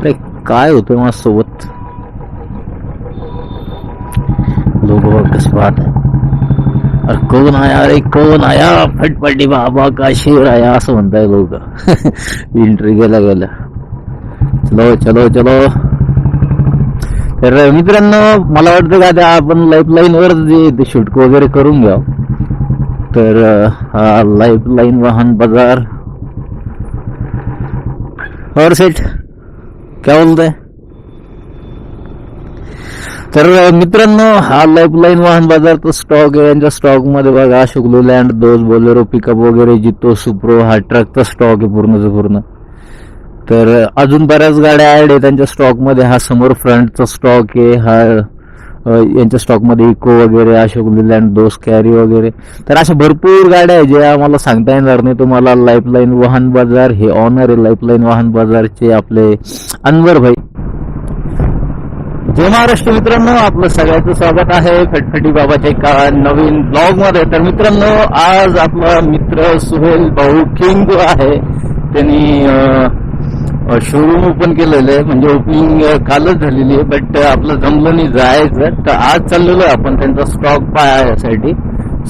अरे काय होतं माझ्यासोबत? लोक अरे कोण आया अरे कोण आया फटफटी बाबा का शेर आया असं म्हणताय लोक. एंट्री गेला गेला चलो चलो चलो. तर मित्रांनो मला वाटतं का त्या आपण लाईन वर जे शूट वगैरे करून घ्या तर हा लाईफ लाईन वाहन बाजार. और सेट काय बोलताय तर मित्रांनो हा लाईन वाहन बाजारचा स्टॉक आहे यांच्या स्टॉकमध्ये बघा Ashok land Dost Bolero pickup वगैरे जितो सुप्रो हा ट्रकचा स्टॉक आहे पूर्णच पूर्ण तर अजून बऱ्याच गाड्या ऍड आहे त्यांच्या स्टॉकमध्ये हा समोर फ्रंटचा स्टॉक आहे हा यांच्या स्टॉकमध्ये इको वगैरे अशोक लिलँड दोस कॅरी वगैरे. तर अशा भरपूर गाड्या आहे ज्या आम्हाला सांगता येणार नाही. तुम्हाला लाईफलाईन वाहन बाजार हे ऑनर आहे लाईफलाईन वाहन बाजारचे आपले अनवर भाई. जय महाराष्ट्र मित्रांनो आपलं सगळ्याचं स्वागत आहे. फटफटी बाबाच्या एका नवीन ब्लॉगमध्ये तर मित्रांनो आज आपला मित्र सुहेल भाऊ किंग जो आहे. त्यांनी शोरूम ओपन केलेलं आहे. म्हणजे ओपनिंग कालच झालेली आहे. बट आपलं जमलं नाही जायचं. तर आज चाललेलो आहे आपण. त्यांचा स्टॉक पाहण्यासाठी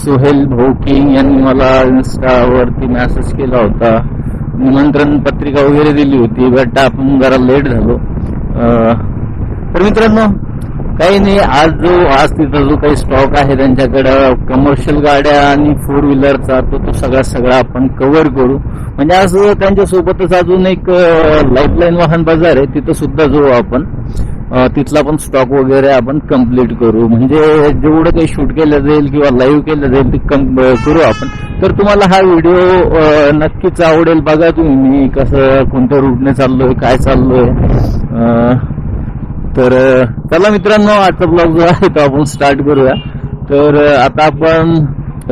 सोहेल भाऊ किंग यांनी मला इन्स्टावरती मेसेज केला होता. निमंत्रण पत्रिका वगैरे दिली होती. बट आपण जरा लेट झालो. तर मित्रांनो काही नाही आज जो आज तिथं जो काही स्टॉक आहे त्यांच्याकडं कमर्शियल गाड्या आणि फोर व्हीलरचा तो तो सगळा सगळा आपण कव्हर करू. म्हणजे आज त्यांच्यासोबतच अजून एक लाईफलाईन वाहन बाजार आहे तिथं सुद्धा जाऊ आपण. तिथला पण स्टॉक वगैरे आपण कंप्लीट करू. म्हणजे जेवढं काही शूट केलं जाईल किंवा लाईव्ह केलं जाईल ते कम- करू आपण. तर तुम्हाला हा व्हिडिओ नक्कीच आवडेल. बघा तुम्ही मी कसं कोणत्या रूटने चाललोय काय चाललोय. तर चला मित्रांनो आजचा ब्लॉग जो आहे तो आपण स्टार्ट करूया. तर आता आपण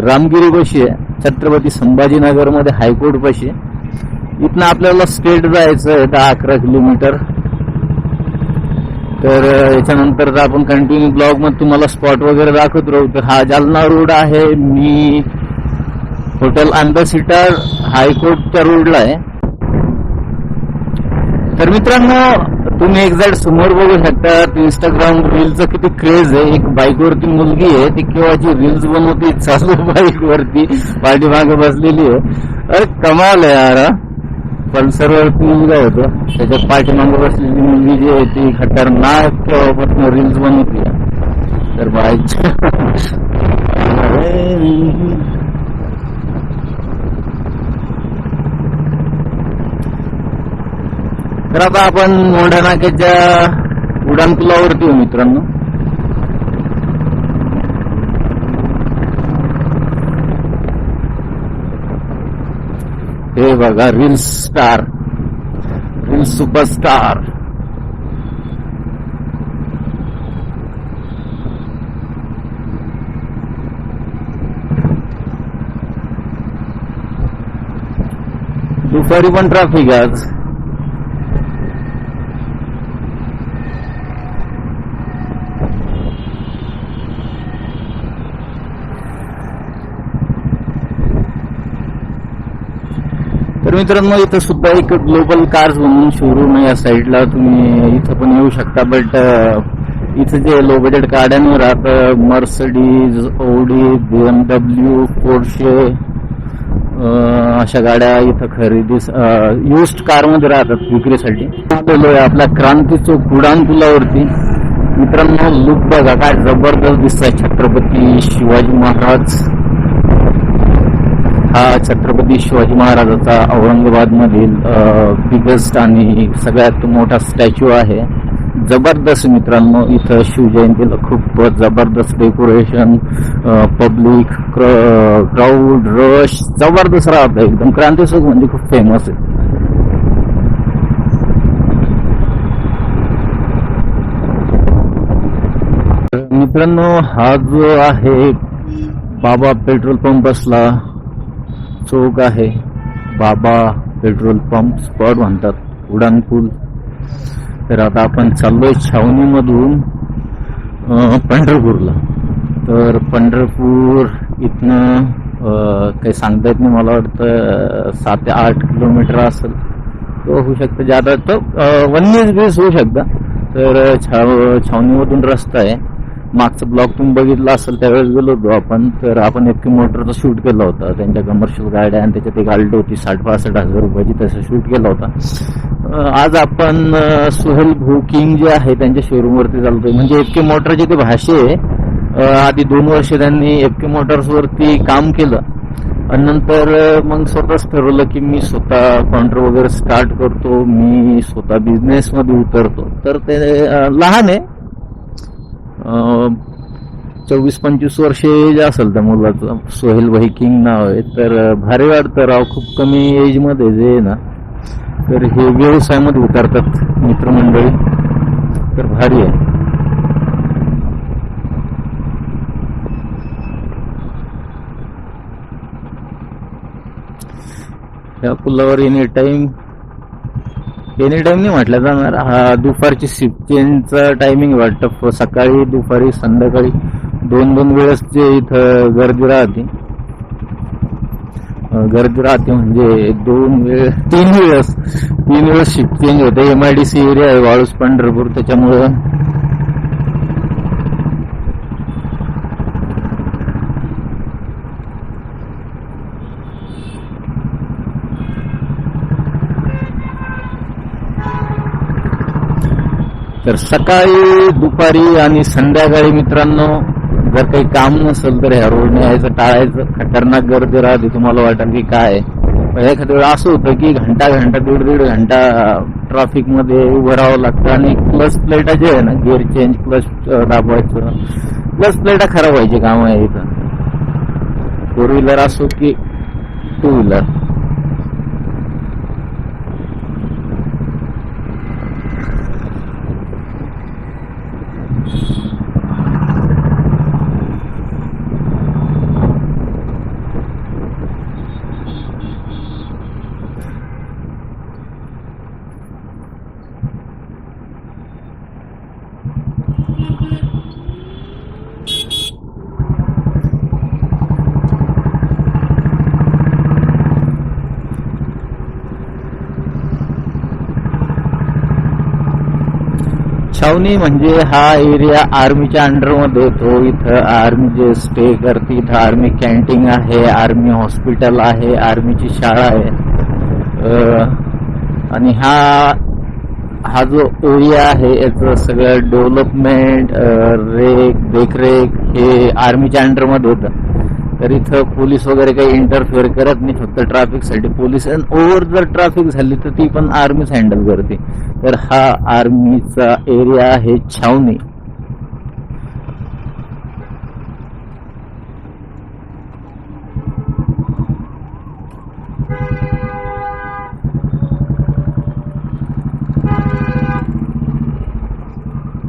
रामगिरी पाशी आहे. छत्रपती संभाजीनगरमध्ये हायकोर्ट पाशी इथनं आपल्याला स्टेट जायचं आहे दहा अकरा किलोमीटर. तर याच्यानंतर आपण कंटिन्यू ब्लॉगमध्ये तुम्हाला स्पॉट वगैरे दाखवत राहू. तर हा जालना रोड आहे. मी हॉटेल अँबॅसिडर हायकोर्टच्या रोडला आहे. तर मित्रांनो तुम्ही एक्झॅक्ट समोर बघू शकता इंस्टाग्राम रील्स किती क्रेज आहे. एक बाईकवरती मुलगी आहे ती केव्हा जी रील्स बनवते चालू बाईकवरती पाठीमागे बसलेली आहे. अरे कमाल आहे यार पल्सर वरती मुलगा होतो त्याच्या पाठीमागे बसलेली मुलगी जी आहे ती खतरनाक केव्हापासून रील्स बनवते तर बाईक तर आता आपण मोंढा नाक्याच्या उडान पुलावरती येऊ मित्रांनो. हे बघा रील स्टार रील सुपरस्टार दुपारी पण ट्रॅफिक आहे आज. तर मित्रांनो इथं सुद्धा एक ग्लोबल कार्स म्हणून शोरूम आहे. या साईडला तुम्ही इथं पण येऊ शकता. बट इथं जे लो बजेट गाड्यांवर आता मर्सडीज ओडी डब्ल्यू पोर्शे अशा गाड्या इथं खरेदी युस्ड कारमध्ये राहतात विक्रीसाठी. आलेलो आहे आपल्या क्रांती चौक उडान पुलावरती. मित्रांनो लुक बघा काय जबरदस्त दिसतंय छत्रपती शिवाजी महाराज. हा छत्रपती शिवाजी महाराजाचा औरंगाबादमधील बिगेस्ट आणि सगळ्यात मोठा स्टॅच्यू आहे. जबरदस्त मित्रांनो इथं शिवजयंतीला खूप जबरदस्त डेकोरेशन पब्लिक क्राऊड रश जबरदस्त राहतं. एकदम क्रांती म्हणजे खूप फेमस आहे. मित्रांनो हा जो आहे बाबा पेट्रोल पंप असला चौक आहे. बाबा पेट्रोल पंप स्पॉट म्हणतात उडान पूल तर आता आपण चाललोय छावणीमधून पंढरपूरला. तर पंढरपूर इथनं काही सांगता येत नाही मला वाटतं सात ते आठ किलोमीटर असेल. तो होऊ शकतं. ज्यादा तर वन्यच बीस होऊ शकतं. तर छाव छावणीमधून रस्ता आहे. मागचं ब्लॉग तुम्ही बघितला असेल त्यावेळेस गेलो होतो आपण. तर आपण एक मोटरचा शूट केला होता. त्यांच्या कमर्शियल गाड्या आणि त्याच्यात एक आल्टो होती साठ पासष्ट हजार रुपयाची तसं शूट केला होता. आज आपण सुहेल बुकिंग जे आहे त्यांच्या शोरूमवरती चालतोय. म्हणजे एफके मोटरचे ते भाषे आहे. आधी दोन वर्ष त्यांनी एफके मोटर्सवरती काम केलं. आणि नंतर मग स्वतःच ठरवलं की मी स्वतः काउंटर वगैरे स्टार्ट करतो. मी स्वतः बिझनेसमध्ये उतरतो. तर ते लहान आहे. चोवीस पंचवीस वर्ष एज असेल त्या मुलाचं सोहेल भाई किंग नाव आहे तर भारी वाटतं राव खूप कमी एजमध्ये जे आहे ना तर हे व्यवसायामध्ये उतरतात मित्रमंडळी. तर भारी आहे. या पुलावर एनी टाईम एनी टाइम नाही म्हटलं जाणार. हा दुपारची शिफ्ट चेंजचा टायमिंग वाटतं. सकाळी दुपारी संध्याकाळी. दोन दोन वेळेस जे इथं गर्दी राहते. गर्दी राहते म्हणजे दोन वेळ तीन वेळेस तीन वेळेस शिफ्ट चेंज होते. M I D C area आहे वाळूस पंढरपूर. त्याच्यामुळं तर सकाळी दुपारी आणि संध्याकाळी मित्रांनो जर काही काम नसेल तर ह्या रोडने यायचं टाळायचं. खतरनाक गर्दी राहते तुम्हाला वाटेल की काय एखाद्या वेळा असं होतं की घंटा घंटा दीड दीड घंटा ट्रॅफिकमध्ये उभं राहावं लागतं आणि क्लच प्लेटा जे आहे ना गिअर चेंज क्लच दाबवायचं. क्लच प्लेटा खराब व्हायची काम आहे इथं. फोर व्हीलर असो की टू व्हीलर छावणी म्हणजे हा एरिया आर्मीच्या अंडरमध्ये येतो इथं आर्मी जे स्टे करते इथं आर्मी कॅन्टीन आहे आर्मी हॉस्पिटल आहे आर्मीची शाळा आहे. आणि हा हा जो एरिया आहे याचं सगळं डेव्हलपमेंट रेख देखरेख हे आर्मीच्या अंडरमध्ये होतं. तर इथं पोलीस वगैरे काही इंटरफेअर करत नाही फक्त ट्रॅफिकसाठी. पोलीस ओव्हर जर ट्रॅफिक झाली तर ती पण आर्मीच हँडल करते. तर हा आर्मीचा एरिया आहे छावणी.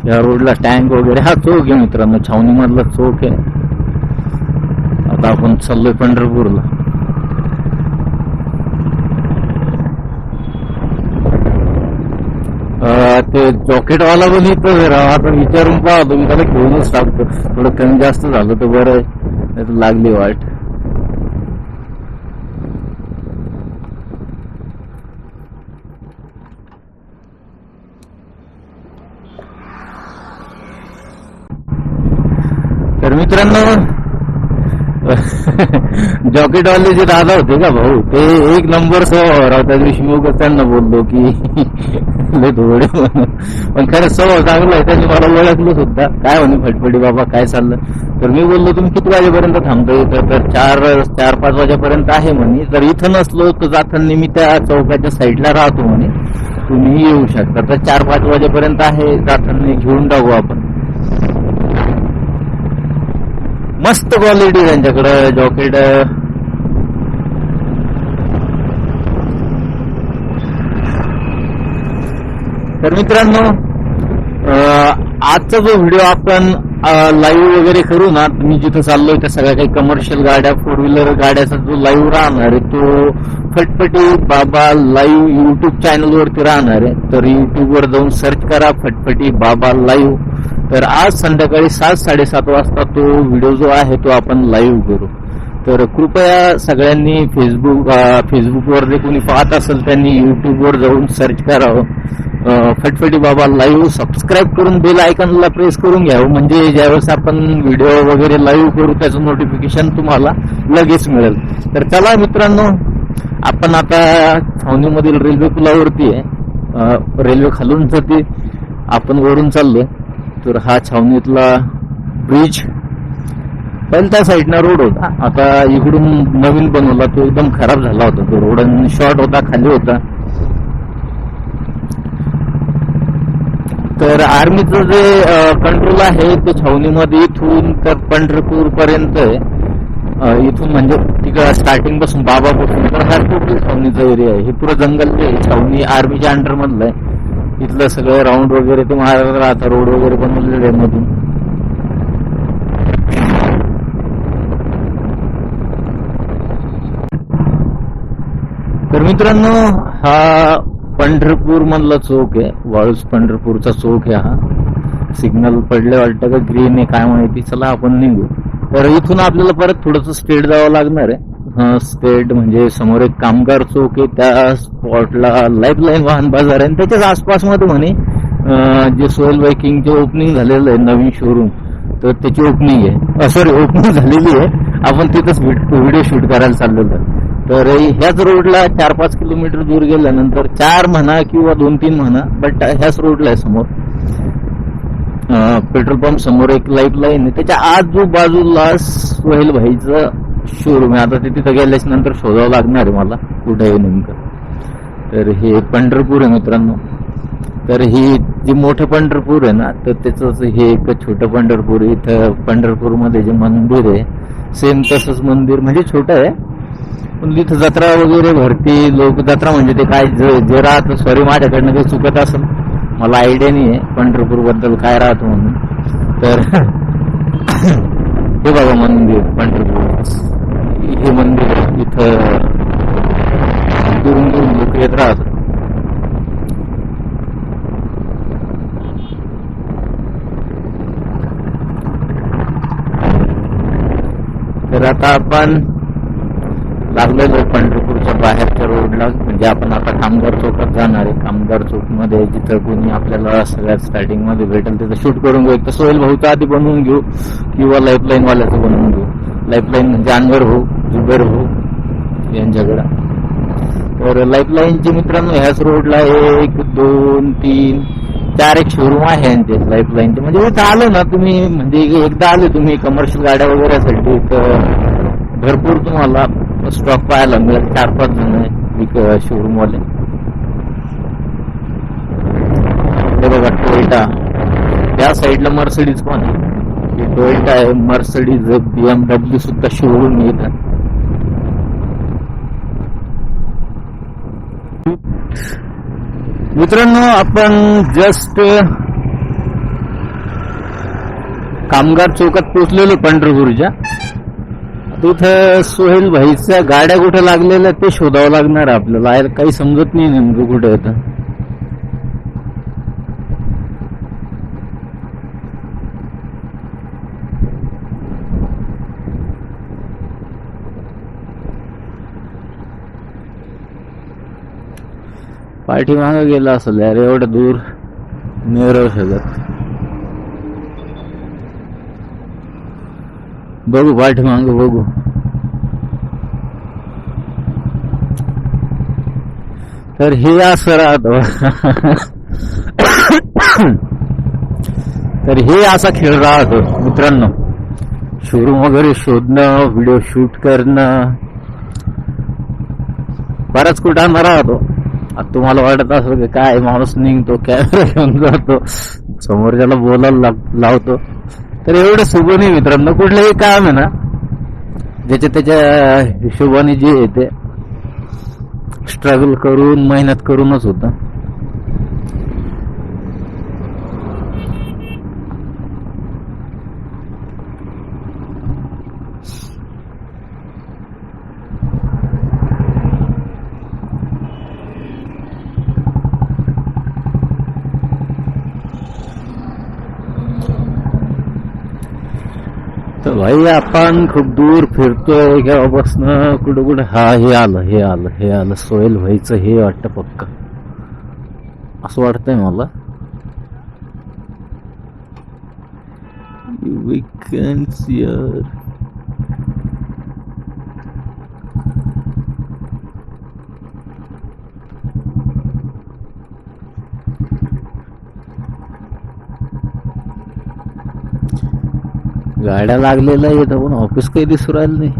या रोडला टँक वगैरे हा चौक आहे मित्रांनो. छावणीमधला चौक आहे. आपण चाललोय पंढरपूरला. ते जॉकेटवाला पण येतो राव. आता विचारून पाहतो मी त्याला घेऊनच टाकतो. थोडं कमी जास्त झालं तर बरं आहे नाही तर लागली वाट. तर मित्रांनो जॉकेटवाले जे दादा होते का भाऊ ते एक नंबर स्वभाव राव. त्या दिवशी मी त्यांना बोललो की लय पण खरं स्वभाव चांगला आहे त्यांनी मला ओळखलं सुद्धा. काय म्हणे फटफटी बाबा काय चाललं? तर मी बोललो तुम्ही किती वाजेपर्यंत थांबतो इथं? तर चार चार पाच वाजेपर्यंत आहे म्हणे. जर इथं नसलो तर जाताना मी त्या चौकाच्या साईडला राहतो म्हणे. तुम्ही येऊ शकता. तर चार पाच वाजेपर्यंत आहे जाताना घेऊन टाकू आपण. मस्त क्वालिटी त्यांच्याकडं जॉकेट तर मित्रांनो आजचा जो व्हिडिओ आपण लाईव्ह वगैरे करू ना मी जिथं चाललोय त्या सगळ्या काही कमर्शियल गाड्या फोर व्हीलर गाड्याचा जो लाईव्ह राहणार आहे तो फटफटी बाबा लाईव्ह युट्यूब चॅनल वरती राहणार आहे. तर युट्यूब वर जाऊन सर्च करा फटफटी बाबा लाईव्ह तर आज संध्याकाळी सात साडेसात वाजता तो व्हिडिओ जो आहे तो आपण लाईव्ह करू. तर कृपया सगळ्यांनी फेसबुक फेसबुकवर जे कोणी पाहत असेल त्यांनी युट्यूबवर जाऊन सर्च करावं. फटफटी बाबा लाईव्ह सबस्क्राईब करून बेल आयकॉनला प्रेस करून घ्यावं हो. म्हणजे ज्यावेळेस आपण व्हिडिओ वगैरे लाईव्ह करू त्याचं नोटिफिकेशन तुम्हाला लगेच मिळेल. तर चला मित्रांनो आपण आता छावणीमधील रेल्वे पुलावरती आहे. रेल्वे खालून जाते. आपण वरून चाललोय. तर हा छावणीतला ब्रिज पहिल्या त्या साईडनं रोड होता. आता इकडून नवीन बनवला तो एकदम खराब झाला होता. तो रोड शॉर्ट होता खाली होता. तर आर्मीचं जे कंट्रोल आहे ते छावणीमध्ये इथून तर पंढरपूर पर्यंत आहे इथून म्हणजे तिकडं स्टार्टिंगपासून बाबापासून तर पंढरपूर छावणीचा एरिया आहे. हे पुरं जंगल आहे. छावणी आर्मीच्या अंडर मधलं आहे. इथलं सगळं राऊंड वगैरे ते मारत राहतं रोड वगैरे बनवलेले आहे मधून. तर मित्रांनो हा पंढरपूर मधला चौक आहे. वाळूस पंढरपूरचा चौक आहे हा. सिग्नल पडले वाटतं का ग्रीन आहे काय माहिती. चला आपण निघू. तर इथून आपल्याला परत थोडस स्ट्रेट जावं लागणार आहे. स्टेट म्हणजे समोर एक कामगार चौक आहे. त्या स्पॉटला लाईफ लाईन वाहन बाजार आहे. आणि त्याच्याच आसपासमध्ये म्हणे जे सोयल बायकिंगचे ओपनिंग झालेलं आहे नवीन शोरूम तर त्याची ओपनिंग आहे. सॉरी ओपनिंग झालेली आहे. आपण तिथंच व्हिडिओ शूट करायला चाललेलो तर ह्याच रोडला चार पाच किलोमीटर दूर गेल्यानंतर चार म्हणा किंवा दोन तीन म्हणा बट ह्याच रोडला आहे समोर. पेट्रोल पंप समोर एक लाईफ लाईन आहे. त्याच्या आजूबाजूला सोहेल भाईचं शोरूम आहे. आता ते तिथं गेल्याच्यानंतर शोधावं लागणार आहे मला कुठे आहे नेमकं. तर हे पंढरपूर आहे मित्रांनो. तर ही जी मोठं पंढरपूर आहे ना तर त्याच हे एक छोटं पंढरपूर इथं पंढरपूरमध्ये जे मंदिर आहे सेम तसंच मंदिर म्हणजे छोटं आहे. पण तिथं जत्रा वगैरे भरती लोक जत्रा म्हणजे ते काय ज- जे सॉरी माझ्याकडनं काही चुकत असेल. मला आयडिया नाही आहे पंढरपूरबद्दल काय राहतो म्हणून. तर हे बघा मंदिर पंढरपूर. हे मंदिर इथं दुरून दुरून लोक येत राहत तर आता आपण लागलेलो पंढरपूरच्या बाहेरच्या रोडला म्हणजे आपण आता कामगार चौकात जाणार आहे. कामगार चौकमध्ये जिथं कोणी आपल्याला सगळ्यात स्टार्टिंगमध्ये भेटेल तिथं शूट करून घेऊ. एक तर सोहेल भाऊचं आधी बनवून घेऊ किंवा लाईफलाईनवाल्याचं बनवून घेऊ. लाईफलाईन म्हणजे अनवर भाऊ जुबेर भाऊ यांच्याकडं. तर लाईफलाईनचे मित्रांनो ह्याच रोडला एक दोन तीन चार एक शोरूम आहे यांचे लाईफलाईनचे म्हणजे इथं आलं ना तुम्ही म्हणजे एकदा आले तुम्ही कमर्शियल गाड्या वगैरेसाठी तर भरपूर तुम्हाला स्टॉक पाहायला मिळेल. चार पाच जण आहे शोरूम वाले. हे बघा टोयटा त्या साईडला मर्सडीज पण आहे. टोयटा आहे मर्सडीज बीएमडब्ल्यू सुद्धा शोरूम येतात. मित्रांनो आपण जस्ट कामगार चौकात पोहोचलेलो पंढरपूरच्या. तिथं सोहेल भाईच्या गाड्या कुठं लागलेल्या ते शोधावं लागणार आपल्याला. काही समजत नाही नेमकं कुठे येतं पाठीमागं गेला असेल यार एवढं दूर नाही राहू बघू पाठीमाग बघू. तर हे असं राहत तर हे असा खेळ राहतो मित्रांनो. शोरूम वगैरे शोधणं व्हिडिओ शूट करणं. बराच कुठाना राहतो. आता तुम्हाला वाटत असेल की काय माणूस निघतो कॅमेरा घेऊन जातो. समोरच्याला बोलायला लावतो. तर एवढं सुगं नाही मित्रांनो कुठलंही काम आहे ना ज्याच्या त्याच्या हिशोबाने जे येते स्ट्रगल करून मेहनत करूनच होतं तर भाई आपण खूप दूर फिरतोय. केव्हापासनं कुठं कुठं हा हे आलं हे आलं हे आलं. सोयल व्हायचं हे वाटतं पक्क. असं वाटतंय मला. विकन्सियर गाड्या लागलेल्या आहेत पण ऑफिस काही दिसू राहिलं नाही.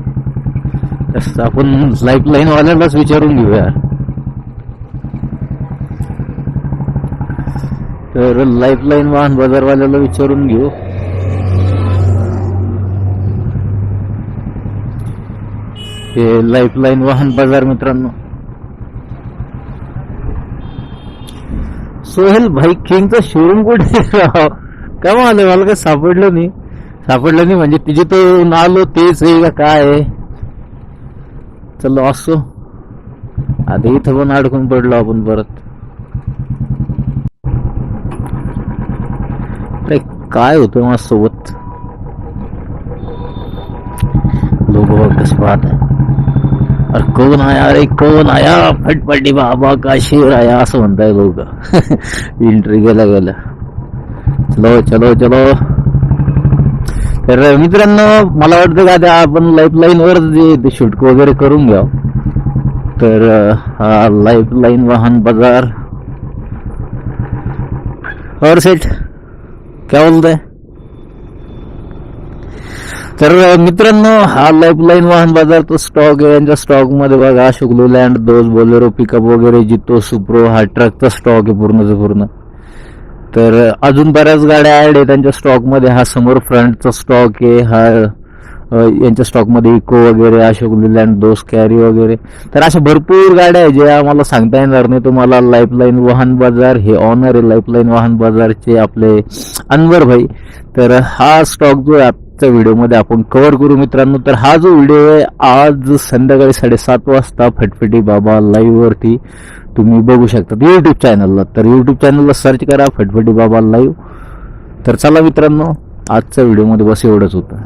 तसं आपण लाईफ लाईन वाल्यालाच विचारून घेऊया. तर लाईफ लाईन वाहन बाजारवाल्याला विचारून घेऊ. हे लाईफ लाईन वाहन बाजार मित्रांनो. सोहेल भाई किंगचं शोरूम कुठे काय राव? का मला काय सापडलं नाही. सापडलं नाही म्हणजे तिचे तो आलो तेच आहे का काय आहे? चलो असो. आता इथं पण अडकून पडलो आपण परत. काय होतं माझ्यासोबत? पाहत अरे कोण आया अरे कोण आया फटफटी बाबा का शेर आया असं म्हणताय लोक. एंट्री गेला गेल्या. चलो चलो चलो. तर मित्रांनो मला वाटतं का त्या आपण लाईफ लाईन वर जे शूट वगैरे करून घ्या तर हा लाईफ लाईन वाहन बाजार. और सेट क्या आहे तर मित्रांनो हा लाईफ लाईन वाहन बाजारचा स्टॉक आहे. यांच्या स्टॉकमध्ये बघा अशोक लँड दोस बोलेरो पिकअप वगैरे जितो सुप्रो हा ट्रकचा स्टॉक आहे पूर्ण पूर्ण. तर अजून बऱ्याच गाड्या ॲड आहे त्यांच्या स्टॉकमध्ये हा समोर फ्रंटचा स्टॉक आहे. हा यांच्या स्टॉकमध्ये इको वगैरे अशोक लिलँड दोस कॅरी वगैरे. तर अशा भरपूर गाड्या आहे जे आम्हाला सांगता येणार नाही. तुम्हाला लाईफलाईन वाहन बाजार हे ऑनर आहे लाईफलाईन वाहन बाजारचे आपले अनवर भाई. तर हा स्टॉक जो आहे आजच्या व्हिडिओमध्ये आपण कव्हर करू. मित्रांनो तर हा जो व्हिडिओ आहे आज संध्याकाळी साडेसात वाजता फटफटी बाबा लाईव्हवरती तुम्ही बघू शकता यूट्यूब चॅनलला तर यूट्यूब चॅनलला सर्च करा फटफटी बाबा लाईव्ह तर चला मित्रांनो आजच्या व्हिडिओमध्ये बस एवढंच होतं.